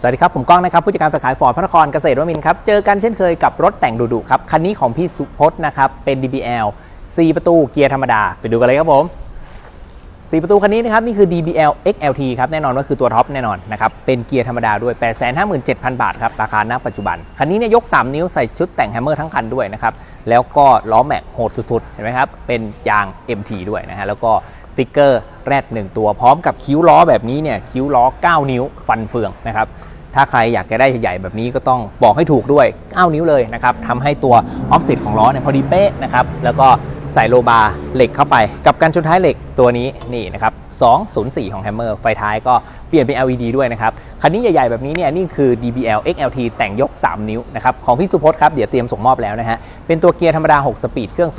สวัสดีครับ ผมก้องนะครับ ผู้จัดการฝ่ายขายฟอร์ดพระนครเกษตรวมินครับ เจอกันเช่นเคยกับรถแต่งดุๆครับ คันนี้ของพี่สุพจน์นะครับ เป็น DBL 4 ประตูเกียร์ธรรมดา ไปดูกันเลยครับผม 4ประตูคันนี้นะครับนี่คือ DBL XLT ครับแน่นอนว่าคือตัวท็อปแน่นอนนะครับเป็นเกียร์ธรรมดาด้วย 857,000 บาทครับราคาณปัจจุบัน คันนี้เนี่ยยก 3 นิ้วใส่ชุดแต่งแฮมเมอร์ทั้งคันด้วยนะครับแล้วก็ล้อแม็กโหดสุดๆเห็นไหมครับเป็นยาง MT ด้วยนะฮะแล้วก็ติ๊กเกอร์แรด 1 ตัวพร้อมกับคิ้วล้อแบบนี้เนี่ยคิ้วล้อ 9 นิ้วฟันเฟืองนะครับถ้าใครอยากจะได้ใหญ่แบบนี้ก็ต้องบอกให้ถูกด้วย 9 นิ้วเลยนะครับทำให้ตัวออฟเซตของล้อเนี่ยพอดีเป๊ะนะครับแล้วก็ ใส่โลบาร์เหล็กเข้าไป กับกันชนท้ายเหล็กตัวนี้นี่นะครับ 204 ของแฮมเมอร์ไฟท้ายก็เปลี่ยนเป็น LED ด้วยนะครับ คันนี้ใหญ่ๆแบบนี้เนี่ยนี่คือ DBL XLT แต่งยก 3 นิ้วนะครับ ของพี่สุพจน์ครับ เดี๋ยวเตรียมส่งมอบแล้วนะฮะ เป็นตัวเกียร์ธรรมดา 6 สปีดเครื่อง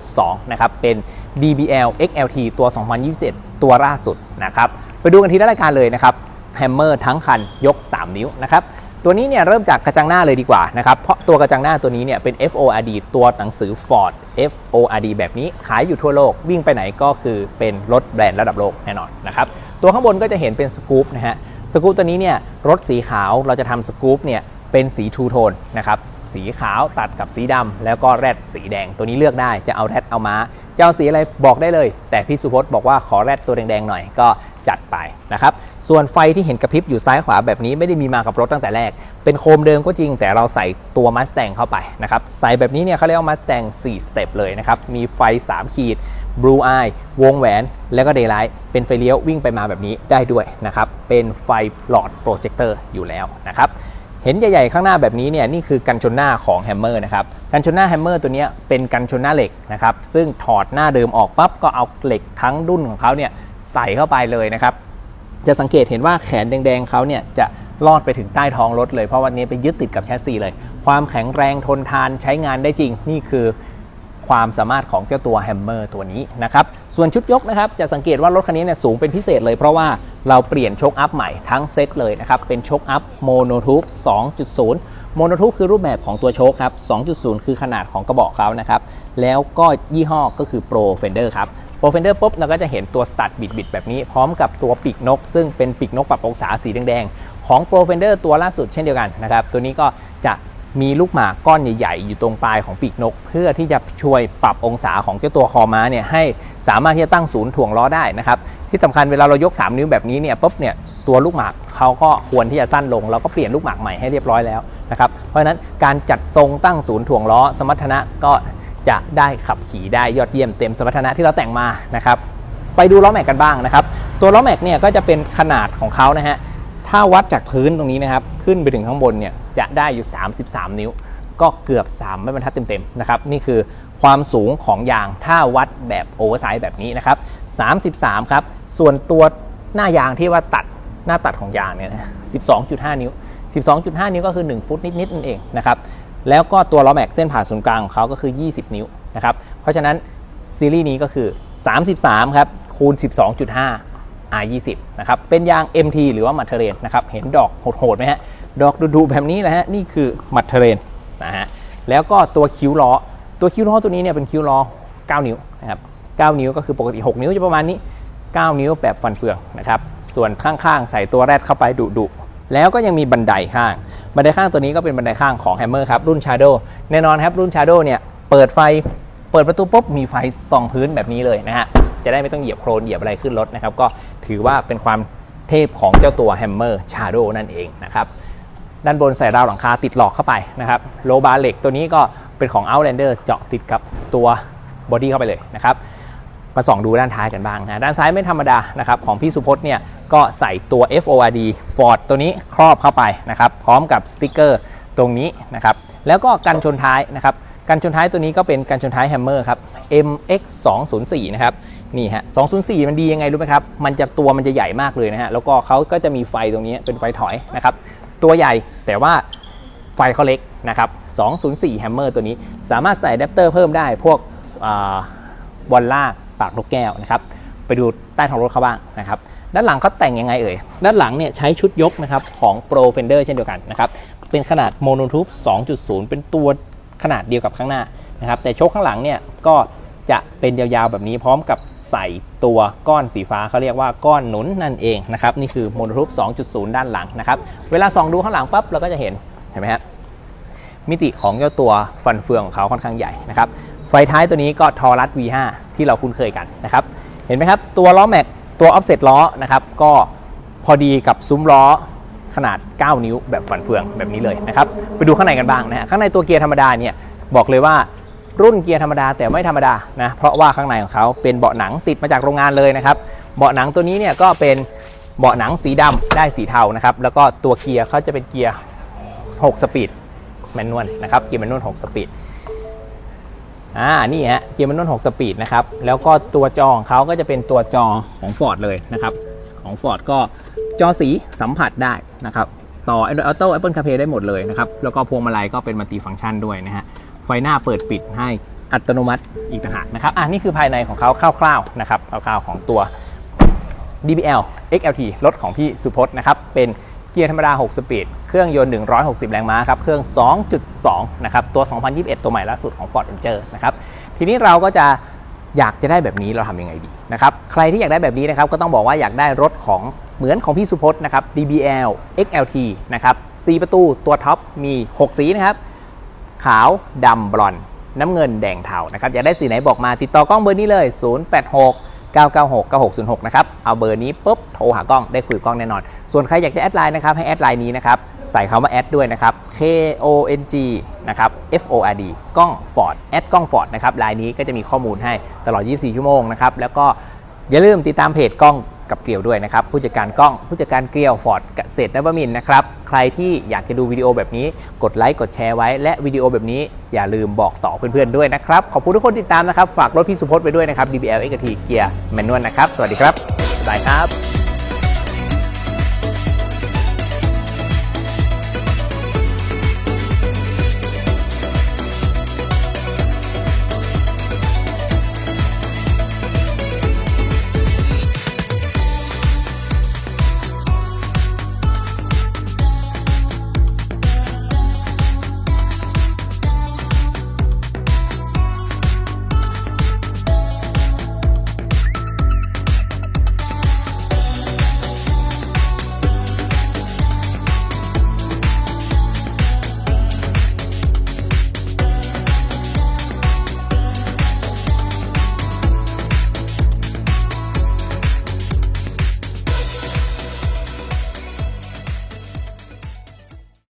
2.2 นะครับ เป็น DBL XLT ตัว 2021 ตัวล่าสุดนะครับ ไปดูกันทีละรายการเลยนะครับแฮมเมอร์ทั้งคันยก 3 นิ้วนะครับ ตัวนี้เนี่ยเริ่มจากกระจังหน้าเลยดีกว่านะครับเพราะตัวกระจังหน้าตัวนี้เนี่ยเป็น FORD ตัวหนังสือ Ford FORD แบบนี้ขายอยู่ทั่วโลกวิ่งไปไหนก็คือเป็นรถแบรนด์ระดับโลกแน่นอนนะครับตัวข้างบนก็จะเห็นเป็นสกู๊ปนะฮะสกู๊ปตัวนี้เนี่ยรถสีขาวเราจะทำสกู๊ปเนี่ยเป็นสีทูโทนนะครับสีขาวตัดกับสีดำแล้วก็แรดสีแดงตัวนี้เลือกได้จะเอาแรดเอาม้าจะเอาสีอะไรบอกได้เลย แต่พี่สุพจน์บอกว่าขอแรดตัวแดงๆหน่อยก็ จัดไปนะครับ ส่วนไฟที่เห็นกระพริบอยู่ซ้ายขวาแบบนี้ไม่ได้มีมากับรถตั้งแต่แรก เป็นโคมเดิมก็จริงแต่เราใส่ตัวมัสแตงเข้าไปนะครับ ใส่แบบนี้เนี่ยเขาเรียกว่ามัสแตง4สเต็ปเลยนะครับ มีไฟ 3 ขีด Blue Eye วงแหวน แล้วก็ Daylight เป็นไฟเลี้ยววิ่งไปมาแบบนี้ได้ด้วยนะครับ เป็นไฟหลอดโปรเจคเตอร์อยู่แล้วนะครับเห็นใหญ่ ๆ ข้างหน้าแบบนี้เนี่ยนี่คือกันชนหน้าของแฮมเมอร์นะครับกันชนหน้าแฮมเมอร์ตัวนี้เป็นกันชนหน้าเหล็กนะครับซึ่งถอดหน้าเดิมออกปั๊บก็เอาเหล็กทั้งดุ้นของเขาเนี่ย ใส่เข้าไปเลยนะครับ จะสังเกตเห็นว่าแขนแดงๆเขาเนี่ยจะลอดไปถึงใต้ท้องรถเลยเพราะวันนี้ไปยึดติดกับแชสซีเลย ความแข็งแรงทนทานใช้งานได้จริง นี่คือความสามารถของเจ้าตัวแฮมเมอร์ตัวนี้นะครับ ส่วนชุดยกนะครับ จะสังเกตว่ารถคันนี้เนี่ยสูงเป็นพิเศษเลยเพราะว่าเราเปลี่ยนโชคอัพใหม่ทั้งเซตเลยนะครับ เป็นโชคอัพโมโนทูบ2.0 โมโนทูบคือรูปแบบของตัวโชคครับ 2.0 คือขนาดของกระบอกเขานะครับ แล้วก็ยี่ห้อก็คือ Pro Fender ครับ โปรเฟนเดอร์ปุ๊บเราก็จะเห็นตัวสตัดบิดบิดๆ แบบนี้ พร้อมกับตัวปีกนก ซึ่งเป็นปีกนกปรับองศาสีแดงๆ ของโปรเฟนเดอร์ตัวล่าสุดเช่นเดียวกันนะครับ ตัวนี้ก็จะมีลูกหมากก้อนใหญ่ๆ อยู่ตรงปลายของปีกนก เพื่อที่จะช่วยปรับองศาของเจ้าตัวคอม้าเนี่ยให้สามารถที่จะตั้งศูนย์ถ่วงล้อได้นะครับที่สำคัญเวลาเรายก 3 นิ้วแบบนี้เนี่ยปุ๊บเนี่ยตัวลูกหมากเขาก็ควรที่จะสั้นลงเราก็เปลี่ยนลูกหมากใหม่ให้เรียบร้อยแล้วนะครับเพราะฉะนั้นการจัดทรงตั้งศูนย์ถ่วงล้อสมรรถนะก็ จะได้ขับขี่ได้ยอดเยี่ยมเต็มสมรรถนะที่เราแต่งมานะครับไปดูล้อแม็กกันบ้างนะครับ ตัวล้อแม็กเนี่ยก็จะเป็นขนาดของเขานะฮะ ถ้าวัดจากพื้นตรงนี้นะครับ ขึ้นไปถึงข้างบนเนี่ยจะได้อยู่ 33 นิ้ว ก็เกือบ 3 ไม่บรรทัดเต็มๆนะครับ นี่คือความสูงของยาง ถ้าวัดแบบโอเวอร์ไซส์แบบนี้นะครับ 33 ครับ ส่วนตัวหน้ายางที่ว่าตัดหน้าตัดของยางเนี่ย 12.5 นิ้ว 12.5 นิ้วก็คือ 1 ฟุตนิดๆนั่นเองนะครับ แล้วก็ตัวล้อแม็กเส้นผ่าศูนย์กลางของเขาก็คือ 20 นิ้วนะครับ เพราะฉะนั้นซีรีส์นี้ก็คือ 33 ครับคูณ 12.5 R20 นะครับ เป็นยาง MT หรือว่ามัทเทเรนนะครับ เห็นดอกโหดๆไหมฮะ ดอกดูๆแบบนี้นะฮะ นี่คือมัทเทเรนนะฮะ แล้วก็ตัวคิ้วล้อ ตัวคิ้วล้อตัวนี้เนี่ยเป็นคิ้วล้อ 9 นิ้วนะครับ 9 นิ้วก็คือปกติ 6 นิ้วจะประมาณนี้ 9 นิ้วแบบฟันเฟืองนะครับ ส่วนข้างๆ ใส่ตัวแรดเข้าไปดุๆแล้วก็ยังมีบันไดข้าง บันไดข้างตัวนี้ก็เป็นบันไดข้างของแฮมเมอร์ครับรุ่น Shadow แน่นอนครับรุ่น Shadow เนี่ยเปิดไฟเปิดประตูปุ๊บมีไฟส่องพื้นแบบนี้เลยนะฮะจะได้ไม่ต้องเหยียบโครนเหยียบอะไรขึ้นรถนะครับก็ถือว่าเป็นความเทพของเจ้าตัวแฮมเมอร์ Shadow นั่นเองนะครับด้านบนใส่ราวหลังคาติดหลอกเข้าไปนะครับโลบาร์เหล็กตัวนี้ก็เป็นของ Outlander เจาะติดกับตัวบอดี้เข้าไปเลยนะครับ มาส่องดูด้านท้ายกันบ้างนะด้านซ้ายไม่ธรรมดานะครับของพี่สุพจน์เนี่ยก็ใส่ตัว FORD Ford ตัวนี้ครอบเข้าไปนะครับพร้อมกับสติกเกอร์ตรงนี้นะครับแล้วก็กันชนท้ายนะครับกันชนท้ายตัวนี้ก็เป็นกันชนท้ายแฮมเมอร์ครับ MX 204นะครับนี่ฮะ204 มันดียังไงรู้ไหมครับ มันจะตัวมันจะใหญ่มากเลยนะฮะ แล้วก็เขาก็จะมีไฟตรงนี้เป็นไฟถอยนะครับ ตัวใหญ่แต่ว่าไฟเขาเล็กนะครับ 204แฮมเมอร์ตัวนี้ สามารถใส่อะแดปเตอร์เพิ่มได้พวกบอลล่า ปากนกแก้วนะครับไปดูใต้ท้องรถเขาบ้างนะครับด้านหลังเขาแต่งยังไงเอ่ยด้านหลังเนี่ยใช้ชุดยกนะครับของ Pro Fender เช่นเดียวกันนะครับเป็นขนาดโมโนทูบ2.0 เป็นตัวขนาดเดียวกับข้างหน้านะครับแต่โชคข้างหลังเนี่ยก็จะเป็นยาวๆแบบนี้พร้อมกับใส่ตัวก้อนสีฟ้าเขาเรียกว่าก้อนหนุนนั่นเองนะครับนี่คือโมโนทูป2.0 ด้านหลังนะครับเวลาส่องดูข้างหลังปั๊บเราก็จะเห็นเห็นไหมฮะมิติของเจ้าตัวฟันเฟืองของเขาค่อนข้างใหญ่นะครับไฟท้ายตัวนี้ก็ทอรัส V5 ที่เราคุ้นเคยกันนะครับเห็นไหมครับตัวล้อแม็กตัวออฟเซ็ตล้อนะครับก็พอดีกับซุ้มล้อขนาด 9 นิ้วแบบฟันเฟืองแบบนี้เลยนะครับไปดูข้างในกันบ้างนะฮะข้างในตัวเกียร์ธรรมดาเนี่ยบอกเลยว่ารุ่นเกียร์ธรรมดาแต่ไม่ธรรมดานะเพราะว่าข้างในของเขาเป็นเบาะหนังติดมาจากโรงงานเลยนะครับเบาะหนังตัวนี้เนี่ยก็เป็นเบาะหนังสีดำได้สีเทานะครับแล้วก็ตัวเกียร์เขาจะเป็นเกียร์ 6 สปีดแมนนวลนะครับเกียร์แมนนวล 6 สปีด อ่านี่ฮะเกียร์แมนนวล6สปีดนะครับแล้วก็ตัวจอของเขาก็จะเป็นตัวจอของ Ford เลยนะครับของ Ford ก็จอสีสัมผัสได้นะครับต่อ Android Auto Apple CarPlay ได้หมดเลยนะครับแล้วก็พวงมาลัยก็เป็นมัลติฟังก์ชันด้วยนะฮะไฟหน้าเปิดปิดให้อัตโนมัติอีกต่างหากนะครับอ่านี่คือภายในของเขาคร่าวๆนะครับคร่าวๆของตัว DBL XLT รถของพี่สุพจน์นะครับเป็น เกียร์ธรรมดา 6 สปีด เครื่องยนต์ 160 แรงม้าครับ เครื่อง 2.2 นะครับ ตัว 2021 ตัวใหม่ล่าสุดของ Ford Ranger นะครับ ทีนี้เราก็จะอยากจะได้แบบนี้เราทำยังไงดีนะครับ ใครที่อยากได้แบบนี้นะครับ ก็ต้องบอกว่าอยากได้รถของเหมือนของพี่สุพจน์นะครับ DBL XLT นะครับ 4 ประตูตัวท็อปมี 6 สีนะครับ ขาวดำบลอนด์น้ำเงินแดงเทานะครับ อยากได้สีไหนบอกมาติดต่อกล้องเบอร์นี้เลย 086 996 9606 นะครับ เอาเบอร์นี้ปุ๊บโทรหากล้องได้คุยกล้องแน่นอน ส่วนใครอยากจะแอดไลน์นะครับให้แอดไลน์นี้นะครับใส่คำว่าแอดด้วยนะครับ K O N G นะครับ F O R D กล้องฟอร์ดแอดกล้องฟอร์ดนะครับไลน์นี้ก็จะมีข้อมูลให้ตลอด 24 ชั่วโมงนะครับแล้วก็อย่าลืมติดตามเพจกล้อง กับเกลียวด้วยนะครับ ผู้จัดการกล้องผู้จัดการเกลียวฟอร์ดเกษตรนวมินนะครับ ใครที่อยากจะดูวิดีโอแบบนี้ กดไลค์กดแชร์ไว้ และวิดีโอแบบนี้อย่าลืมบอกต่อเพื่อนๆด้วยนะครับ ขอบคุณทุกคนติดตามนะครับ ฝากรถพี่สุพจน์ไปด้วยนะครับ DBL X T เกียร์แมนนวลนะครับ สวัสดีครับบายครับ